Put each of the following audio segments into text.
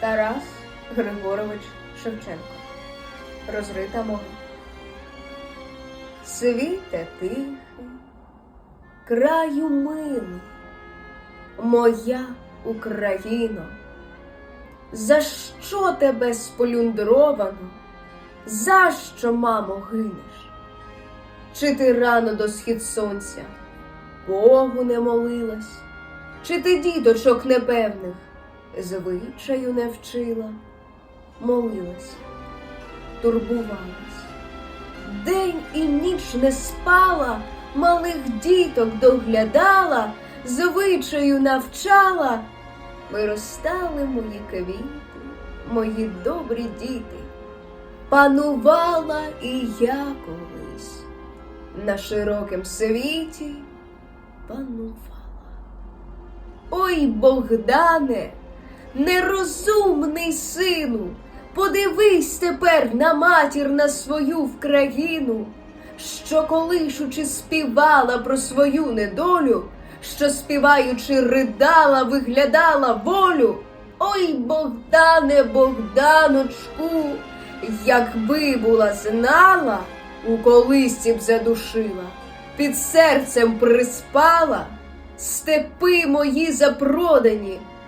Тарас Григорович Шевченко. Розрита мова. Світе тихий, краю милий, моя Україно, за що тебе сполюндровано? За що, мамо, гинеш? Чи ти рано до схід сонця Богу не молилась? Чи ти діточок непевних звичаю не вчила? Молилась, турбувалась, день і ніч не спала, малих діток доглядала, звичаю навчала. Виростали мої квіти, мої добрі діти. Панувала і я колись на широкім світі панувала. Ой, Богдане, нерозумний сину, подивись тепер на матір на свою в країну, що колишучи співала про свою недолю, що співаючи ридала, виглядала волю. Ой, Богдане, Богданочку, якби була знала, у колисці б задушила, під серцем приспала, степи мої запродані,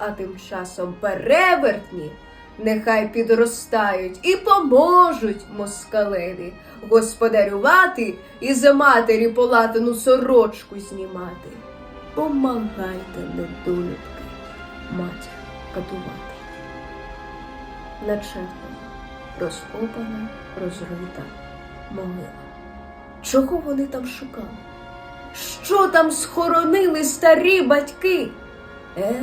а тим часом перевертні нехай підростають і поможуть москалеві господарювати і за матері полатану сорочку знімати. Помагайте, недолюбки, матір катувати. Начертана, розкопана, розрита могила. Чого вони там шукали? Що там схоронили старі батьки? Е,